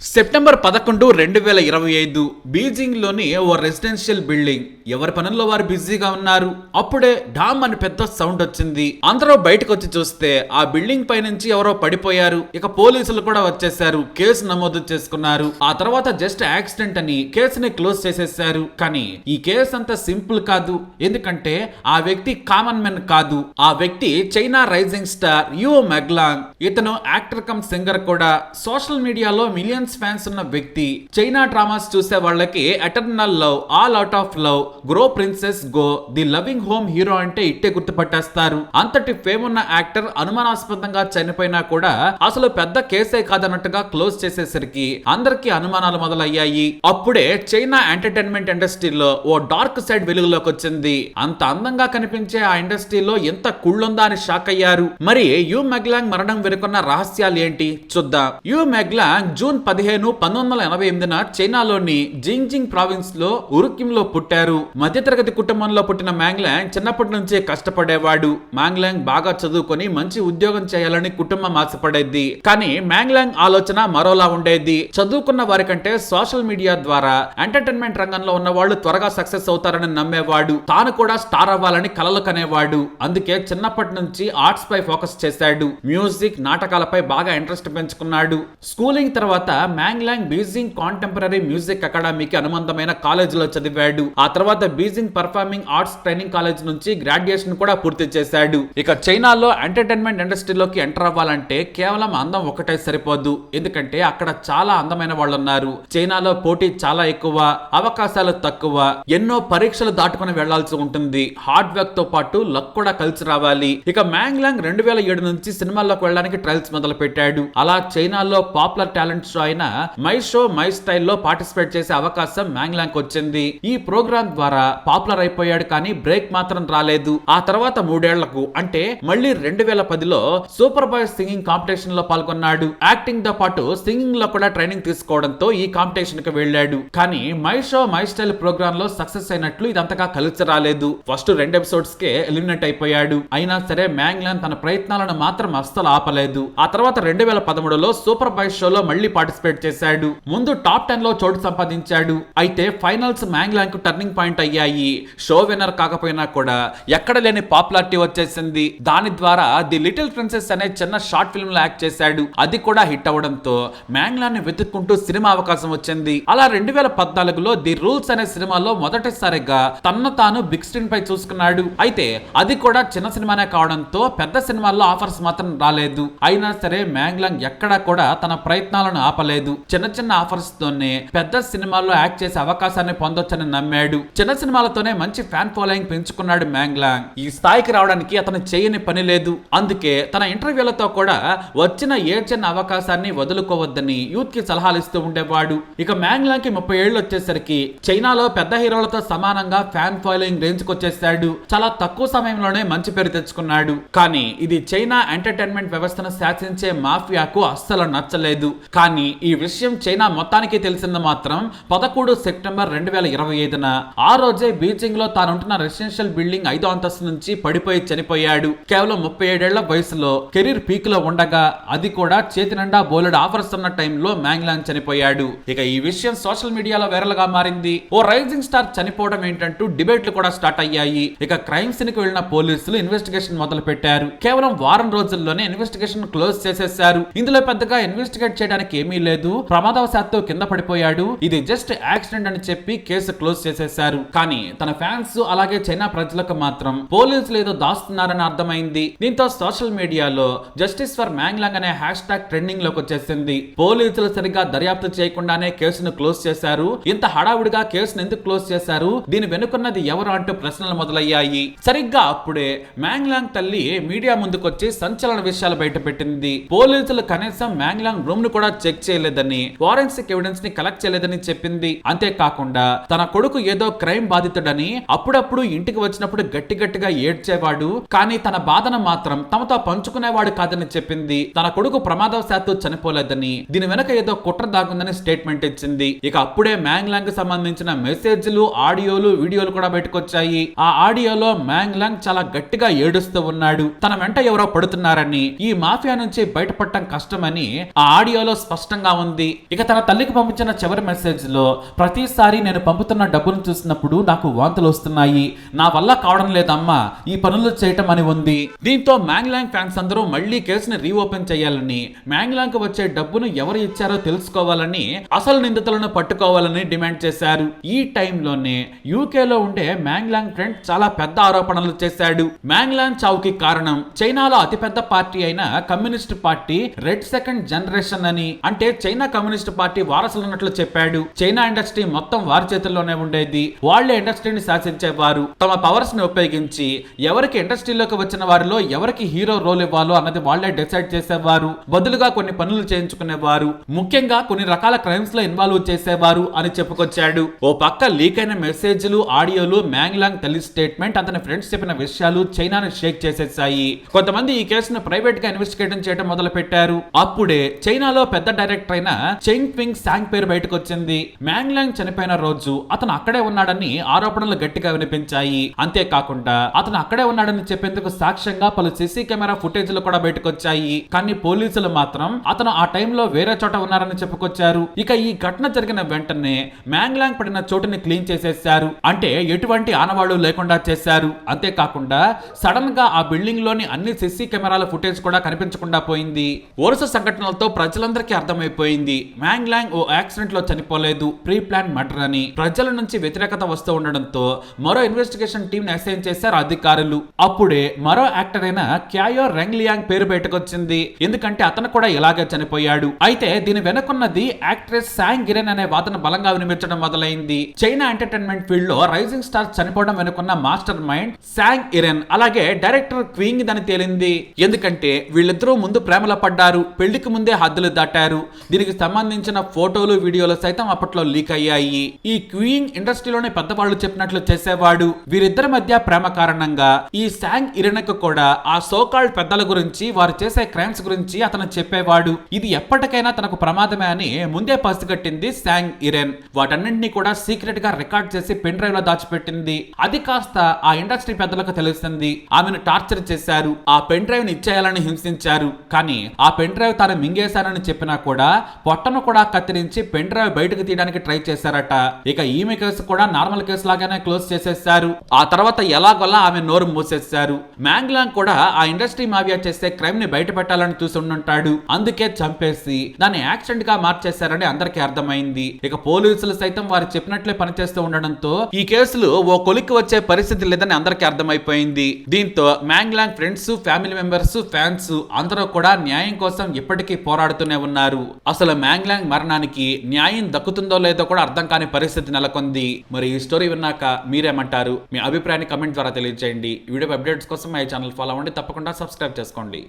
September పదకొండు రెండు వేల ఇరవై ఐదు బీజింగ్లోని ఓ రెసిడెన్షియల్ బిల్డింగ్. ఎవరి పనుల్లో వారు బిజీగా ఉన్నారు? అప్పుడే డామ్ అని పెద్ద సౌండ్ వచ్చింది. అందరూ బయటకు వచ్చి చూస్తే ఆ బిల్డింగ్ పై నుంచి ఎవరో పడిపోయారు. ఇక పోలీసులు కూడా వచ్చేసారు కేసు నమోదు చేసుకున్నారు. ఆ తర్వాత జస్ట్ యాక్సిడెంట్ అని కేసుని క్లోజ్ చేసేసారు కానీ ఈ కేసు అంత సింపుల్ కాదు. ఎందుకంటే ఆ వ్యక్తి కామన్ మెన్ కాదు. ఆ వ్యక్తి China rising star Yu Menglong. ఇతను యాక్టర్ కమ్ సింగర్ కూడా. సోషల్ మీడియాలో మిలియన్స్ ఫ్యాన్స్ ఉన్న వ్యక్తి చైనా డ్రామాస్ చూసే వాళ్ళకి eternal love all out of love grow princess go the loving home hero అంటే ఇట్టే గుర్తుపట్టేస్తారు. అంతటి ఫేమ్ ఉన్న యాక్టర్ అనుమానాస్పదంగా చనిపోయినా కూడా అసలు పెద్ద కేసే కాదన్నట్టుగా క్లోజ్ చేసేసరికి అందరికీ అనుమానాలు మొదలయ్యాయి. అప్పుడే చైనా ఎంటర్టైన్మెంట్ ఇండస్ట్రీలో ఓ డార్క్ సైడ్ వెలుగులోకి వచ్చింది. అంత అందంగా కనిపించే ఆ ఇండస్ట్రీలో ఎంత కుళ్ళుందా అని షాక్ అయ్యారు. మరి యూ మెగ్లాంగ్ మరణం వెనుకున్న రహస్యాలు ఏంటి? చూద్దాం. యూ మెగ్లాంగ్ జూన్ పదిహేను పంతొమ్మిది వందల ఎనభై ఎనిమిదిన చైనాలోని జింగ్జింగ్ ప్రావిన్స్లో ఉరుక్కింలో పుట్టారు. మధ్యతరగతి కుటుంబంలో పుట్టిన మ్యాంగ్లాంగ్ చిన్నప్పటి నుంచే కష్టపడేవాడు. మ్యాంగ్లాంగ్ బాగా చదువుకొని మంచి ఉద్యోగం చేయాలని కుటుంబం ఆశపడేది. కానీ మ్యాంగ్లాంగ్ ఆలోచన మరోలా ఉండేది. చదువుకున్న వారికంటే సోషల్ మీడియా ద్వారా ఎంటర్టైన్మెంట్ రంగంలో ఉన్న వాళ్ళు త్వరగా సక్సెస్ అవుతారని నమ్మేవాడు. తాను కూడా స్టార్ అవ్వాలని కలలు కనేవాడు. అందుకే చిన్నప్పటి నుంచి ఆర్ట్స్ పై ఫోకస్ చేశాడు. మ్యూజిక్ నాటకాలపై బాగా ఇంట్రెస్ట్ పెంచుకున్నాడు. స్కూలింగ్ తర్వాత మ్యాంగ్లాంగ్ బీజింగ్ కాంటెంపరీ మ్యూజిక్ అకాడమీకి అనుబంధమైన కాలేజీలో చదివాడు. ఆ తర్వాత Beijing performing arts training college నుంచి గ్రాడ్యుయేషన్ కూడా పూర్తి చేశాడు. ఇక చైనాలో ఎంటర్టైన్మెంట్ ఇండస్ట్రీలోకి ఎంటర్ అవ్వాలంటే కేవలం అందం ఒకటే సరిపోదు. ఎందుకంటే అక్కడ చాలా అందమైన వాళ్ళు ఉన్నారు చైనాలో పోటీ చాలా ఎక్కువ అవకాశాలు తక్కువ ఎన్నో పరీక్షలు దాటుకుని వెళ్ళాల్సి ఉంటుంది. హార్డ్ వర్క్తో పాటు లక్ కూడా కలిసి రావాలి. ఇక మ్యాంగ్లాంగ్ రెండు వేల ఏడు నుంచి సినిమాల్లోకి వెళ్ళడానికి ట్రయల్స్ మొదలు పెట్టాడు అలా చైనాలో పాపులర్ టాలెంట్ షో అయిన మై షో మై స్టైల్లో పార్టిసిపేట్ చేసే అవకాశం మ్యాంగ్లాంగ్ వచ్చింది. ఈ ప్రోగ్రామ్ ద్వారా పాపులర్ అయిపోయాడు కానీ బ్రేక్ మాత్రం రాలేదు. ఆ తర్వాత మూడేళ్ళకు అంటే మళ్ళీ రెండు వేల పదిలో సూపర్ బాయ్ సింగింగ్ కాంపిటీషన్లో పాల్గొన్నాడు. యాక్టింగ్తో పాటు సింగింగ్లో కూడా ట్రైనింగ్ తీసుకోవడంతో ఈ కాంపిటీషన్కి వెళ్ళాడు. కానీ మై షో మై స్టైల్ ప్రోగ్రామ్లో సక్సెస్ అయినట్లు ఇదంతగా కలిసి రాలేదు. ఫస్ట్ రెండు ఎపిసోడ్స్ కే ఎలిమినేట్ అయిపోయాడు. అయినా సరే మ్యాంగ్లాన్ తన ప్రయత్నాలను మాత్రం అస్సలు ఆపలేదు. ఆ తర్వాత రెండు వేల పదమూడులో సూపర్ బాయ్ షోలో మళ్ళీ పార్టిసిపేట్ చేశాడు. ముందు టాప్ టెన్లో చోటు సంపాదించాడు. అయితే ఫైనల్స్ మ్యాంగ్లాంగ్కు టర్నింగ్ పాయింట్ అయ్యాయి. షో విన్నర్ కాకపోయినా కూడా ఎక్కడ లేని పాపులారిటీ వచ్చేసింది. దాని ద్వారా ది లిటిల్ ప్రిన్సెస్ అనే చిన్న షార్ట్ ఫిల్మ్లో యాక్ట్ చేశాడు. అది కూడా హిట్ అవడంతో మ్యాంగ్లాన్ని వెతుక్కుంటూ సినిమా అవకాశం వచ్చింది. అలా రెండు వేల పద్నాలుగులో ది రూల్స్ అనే సినిమాలో మొదటిసారిగా తన్ను తాను బిగ్ స్క్రీన్ పై చూసుకున్నాడు. అయితే అది కూడా చిన్న సినిమానే కావడంతో పెద్ద సినిమాల్లో ఆఫర్స్ మాత్రం రాలేదు. అయినా సరే మ్యాంగ్లాంగ్ ఎక్కడా కూడా తన ప్రయత్నాలను ఆపలేదు. చిన్న చిన్న ఆఫర్స్ తోనే పెద్ద సినిమాల్లో యాక్ట్ చేసే అవకాశాన్ని పొందొచ్చని నమ్మాడు. చిన్న సినిమాలతోనే మంచి ఫ్యాన్ ఫాలోయింగ్ పెంచుకున్నాడు మ్యాంగ్లాంగ్. ఈ స్థాయికి రావడానికి అతను చేయని పని లేదు. అందుకే తన ఇంటర్వ్యూలతో కూడా వచ్చిన ఏ చిన్న అవకాశాన్ని వదులుకోవద్దని యూత్కి సలహాలు ఇస్తూ ఉండేవాడు. ఇక మ్యాంగ్లాంగ్కి ముప్పై ఏళ్ళు వచ్చేసరికి చైనాలో పెద్ద హీరోలతో సమానంగా ఫ్యాన్ ఫాలోయింగ్ రేంజ్ వచ్చేసాడు చాలా తక్కువ సమయంలోనే మంచి పేరు తెచ్చుకున్నాడు. కానీ ఇది చైనా ఎంటర్టైన్మెంట్ వ్యవస్థను శాసించే మాఫియాకు అస్సలు నచ్చలేదు. కానీ ఈ ఈ విషయం చైనా మొత్తానికి తెలిసింది మాత్రం పదకొండు సెప్టెంబర్ రెండు వేల ఇరవై ఐదున ఆ రోజే బీజింగ్లో తానుంటున్న రెసిడెన్షియల్ బిల్డింగ్ ఐదో అంతస్తు నుంచి పడిపోయి చనిపోయాడు. కేవలం ముప్పై ఏడేళ్ళ వయసులో కెరీర్ పీక్లో ఉండగా అది కూడా చేతి నిండా బోలెడు ఆఫర్స్ ఉన్న టైంలో మ్యాంగ్లాంగ్ చనిపోయాడు. ఇక ఈ విషయం సోషల్ మీడియాలో వైరల్గా మారింది. ఓ రైజింగ్ స్టార్ చనిపోవడం ఏంటంటూ డిబేట్లు కూడా స్టార్ట్ అయ్యాయి. ఇక క్రైమ్ సీన్కు వెళ్ళిన పోలీసులు ఇన్వెస్టిగేషన్ మొదలు పెట్టారు కేవలం వారం రోజుల్లోనే ఇన్వెస్టిగేషన్ క్లోజ్ చేసేశారు. ఇందులో పెద్దగా ఇన్వెస్టిగేట్ చేయడానికి ఏమీ లేదు. ప్రమాదవశాత్తు కింద పడిపోయాడు. ఇది జస్ట్ యాక్సిడెంట్ అని చెప్పి కేసు క్లోజ్ చేసేశారు. కానీ తన ఫ్యాన్స్ అలాగే చైనా ప్రజలకు మాత్రం పోలీసులు ఏదో దాస్తున్నారని అర్థమైంది. దీంతో సోషల్ మీడియాలో జస్టిస్ ఫర్ మ్యాంగ్లాంగ్ అనే హ్యాష్ ట్యాగ్ ట్రెండింగ్లోకి వచ్చేసింది. పోలీసులు సరిగ్గా దర్యాప్తు చేయకుండానే కేసును క్లోజ్ చేశారు. ఇంత హడావుడిగా కేసును ఎందుకు క్లోజ్ చేశారు? దీని వెనుకున్నది ఎవరు అంటూ ప్రశ్నలు మొదలయ్యాయి. సరిగ్గా అప్పుడే మ్యాంగ్లాంగ్ తల్లి మీడియా ముందుకొచ్చి సంచలన విషయాలు బయటపెట్టింది. పోలీసులు కనీసం మ్యాంగ్లాంగ్ రూమ్ను కూడా చెక్ చేయలేదని ఫారెన్సిక్ ఎవిడెన్స్ని కలెక్ట్ చేయలేదని చెప్పింది. అంతేకాకుండా తన కొడుకు ఏదో క్రైమ్ బాధితుడని అప్పుడప్పుడు ఇంటికి వచ్చినప్పుడు గట్టి గట్టిగా ఏడ్చేవాడు కానీ తన బాధను మాత్రం తమతో పంచుకునేవాడు కాదని చెప్పింది. తన కొడుకు ప్రమాదవశాత్తు చనిపోలేదని దీని వెనక ఏదో కుట్ర దాగుందని స్టేట్మెంట్ ఇచ్చింది. ఇక అప్పుడే మ్యాంగ్లాంగ్కి సంబంధించిన మెసేజ్లు ఆడియోలు వీడియోలు కూడా బయటకొచ్చాయి. ఆ ఆడియోలో మ్యాంగ్లాంగ్ చాలా గట్టిగా ఏడుస్తూ ఉన్నాడు. తన వెంట ఎవరో పడుతున్నారని ఈ మాఫియా నుంచి బయటపడటం కష్టమని ఆ ఆడియోలో స్పష్టంగా విధంగా ఉంది. ఇక తన తల్లికి పంపించిన చివరి మెసేజ్లో ప్రతిసారి నేను పంపుతున్న డబ్బును చూసినప్పుడు నాకు వాంతులు వస్తున్నాయి. నా వల్ల కావడం లేదమ్మా. ఈ పనులు చేయటం అని ఉంది. దీంతో మ్యాంగ్లాంగ్ ఫ్యాన్స్ అందరూ మళ్ళీ కేసుని రీఓపెన్ చేయాలని మ్యాంగ్లాంగ్కు వచ్చే డబ్బును ఎవరు ఇచ్చారో తెలుసుకోవాలని అసలు నిందితులను పట్టుకోవాలని డిమాండ్ చేశారు. ఈ టైంలోనే యూకేలో ఉండే మ్యాంగ్లాంగ్ ఫ్రెండ్ చాలా పెద్ద ఆరోపణలు చేశాడు. మ్యాంగ్లాంగ్ చావుకి కారణం చైనాలో అతిపెద్ద పార్టీ అయిన communist party red second generation అని అంటే చైనా కమ్యూనిస్ట్ పార్టీ వారసులున్నట్లు చెప్పాడు. చైనా ఇండస్ట్రీ మొత్తం వారి చేతుల్లోనే ఉండేది. వాళ్ళే ఇండస్ట్రీని శాసించేవారు. తమ పవర్స్ని ఉపయోగించి ఎవరికి ఇండస్ట్రీలోకి వచ్చిన వారిలో ఎవరికి హీరో రోల్ ఇవ్వాలో అన్నది వాళ్ళే డిసైడ్ చేసేవారు. బదులుగా కొన్ని పనులు చేయించుకునేవారు. ముఖ్యంగా కొన్ని రకాల క్రైమ్స్లో ఇన్వాల్వ్ చేసేవారు అని చెప్పుకొచ్చాడు. ఓ పక్క లీక్ అయిన మెసేజ్లు ఆడియోలు మ్యాంగ్లాంగ్ తల్లి స్టేట్మెంట్ అతని ఫ్రెండ్స్ చెప్పిన విషయాలు చైనాను షేక్ చేసేసాయి కొంతమంది ఈ కేసును ప్రైవేట్గా ఇన్వెస్టిగేషన్ చేయడం మొదలు పెట్టారు అప్పుడే చైనాలో పెద్ద డైరెక్టర్ అయిన చెంగ్ పింగ్ శాంగ్ పేరు బయటకు వచ్చింది. మ్యాంగ్లాంగ్ చనిపోయిన రోజు అతను అక్కడే ఉన్నాడని ఆరోపణలు గట్టిగా వినిపించాయి. అంతేకాకుండా అతను అక్కడే ఉన్నాడని చెప్పేందుకు సాక్ష్యంగా పలు సీసీ కెమెరా ఫుటేజ్లు కూడా బయటకు వచ్చాయి. కానీ పోలీసులు మాత్రం అతను ఆ టైంలో వేరే చోట ఉన్నారని చెప్పుకొచ్చారు. ఇక ఈ ఘటన జరిగిన వెంటనే మ్యాంగ్లాంగ్ పడిన చోటుని క్లీన్ చేసేశారు. అంటే ఎటువంటి ఆనవాళ్ళు లేకుండా చేశారు. అంతేకాకుండా సడన్గా ఆ బిల్డింగ్లోని అన్ని సిసి కెమెరాల ఫుటేజ్ కూడా కనిపించకుండా పోయింది. వరుస సంఘటనలతో ప్రజలందరికీ అర్థమైపోయింది. మ్యాంగ్లాంగ్ ఓ యాక్సిడెంట్లో చనిపోలేదు. ప్రీ ప్లాన్ మర్డర్ అని ప్రజల నుంచి వ్యతిరేకత వస్తూ ఉండడంతో మరో ఇన్వెస్టిగేషన్ టీం అసైన్ చేశారు అధికారులు. అప్పుడే మరో యాక్టర్ అయిన క్యాయో రెంగ్లియాంగ్ పేరు బయటకొచ్చింది. ఎందుకంటే అతను కూడా ఇలాగే చనిపోయాడు. అయితే దీని వెనుకున్నది యాక్ట్రెస్ శాంగ్ గిరెన్ అనే వాదన బలంగా వినిపించడం మొదలైంది. చైనా ఎంటర్టైన్మెంట్ ఫీల్డ్లో రైజింగ్ స్టార్ చనిపోవడం వెనుకున్న మాస్టర్ మైండ్ శాంగ్ ఇరెన్ అలాగే డైరెక్టర్ క్వీంగ్ అని తేలింది. ఎందుకంటే వీళ్ళిద్దరూ ముందు ప్రేమలో పడ్డారు. పెళ్ళికి ముందే హద్దులు దాటారు. దీనికి సంబంధించిన ఫోటోలు వీడియోలు సైతం అప్పట్లో లీక్ అయ్యాయి. ఈ క్వీంగ్ ఇండస్ట్రీలోనే పెద్దవాళ్ళు చెప్పినట్లు చేసేవాడు. వీరిద్దరి మధ్య ప్రేమ కారణంగా ఈ శాంగ్ ఇరణకు కూడా ఆ సోకాల్డ్ పెద్దల గురించి వారు చేసే క్రైమ్స్ గురించి అతను చెప్పేవాడు. ఇది ఎప్పటికైనా తనకు ప్రమాదమే అని ముందే పసిగట్టింది శాంగ్ ఇరెన్ వాటన్నింటినీ కూడా సీక్రెట్గా రికార్డ్ చేసి పెన్ డ్రైవ్లో దాచిపెట్టింది. అది కాస్త ఆ ఇండస్ట్రీ పెద్దలకు తెలుస్తుంది. ఆమెను టార్చర్ చేశారు. ఆ పెన్ డ్రైవ్ని ఇచ్చేయాలని హింసించారు. కానీ ఆ పెన్ డ్రైవ్ తాను మింగేశానని చెప్పినా కూడా పొట్టను కూడా కత్తిరించి పెన్ డ్రైవ్ బయటకు తీయడానికి ట్రై చేశారట. ఇక ఈమె కేసు కూడా నార్మల్ కేసు లాగానే క్లోజ్ చేసేశారు. ఆ తర్వాత ఎలాగోలా ఆమె నోరు మూసేశారు. మ్యాంగ్లాంగ్ కూడా ఆ ఇండస్ట్రీ మాఫియా చేసే క్రైమ్ని బయట పెట్టాలని చూసి ఉండుంటాడు. అందుకే చంపేసి దాన్ని యాక్సిడెంట్గా మార్చేశారని అందరికీ అర్థమైంది. ఇక పోలీసులు సైతం వారు చెప్పినట్లే పనిచేస్తూ ఉండడంతో ఈ కేసులు ఓ కొలిక్కి వచ్చే పరిస్థితి లేదని అందరికీ అర్థమైపోయింది. దీంతో Menglong friends family members fans అందరూ కూడా న్యాయం కోసం ఇప్పటికీ పోరాడుతూనే ఉన్నారు. అసలు మ్యాంగ్లాంగ్ మరణానికి న్యాయం దక్కుతుందో లేదో కూడా అర్థం కాని పరిస్థితి నెలకొంది. మరి ఈ స్టోరీ విన్నాక మీరేమంటారు? మీ అభిప్రాయాన్ని కమెంట్ ద్వారా తెలియజేయండి వీడియో అప్డేట్స్ కోసం మా ఛానల్ ఫాలో అవ్వండి. తప్పకుండా సబ్స్క్రైబ్ చేసుకోండి.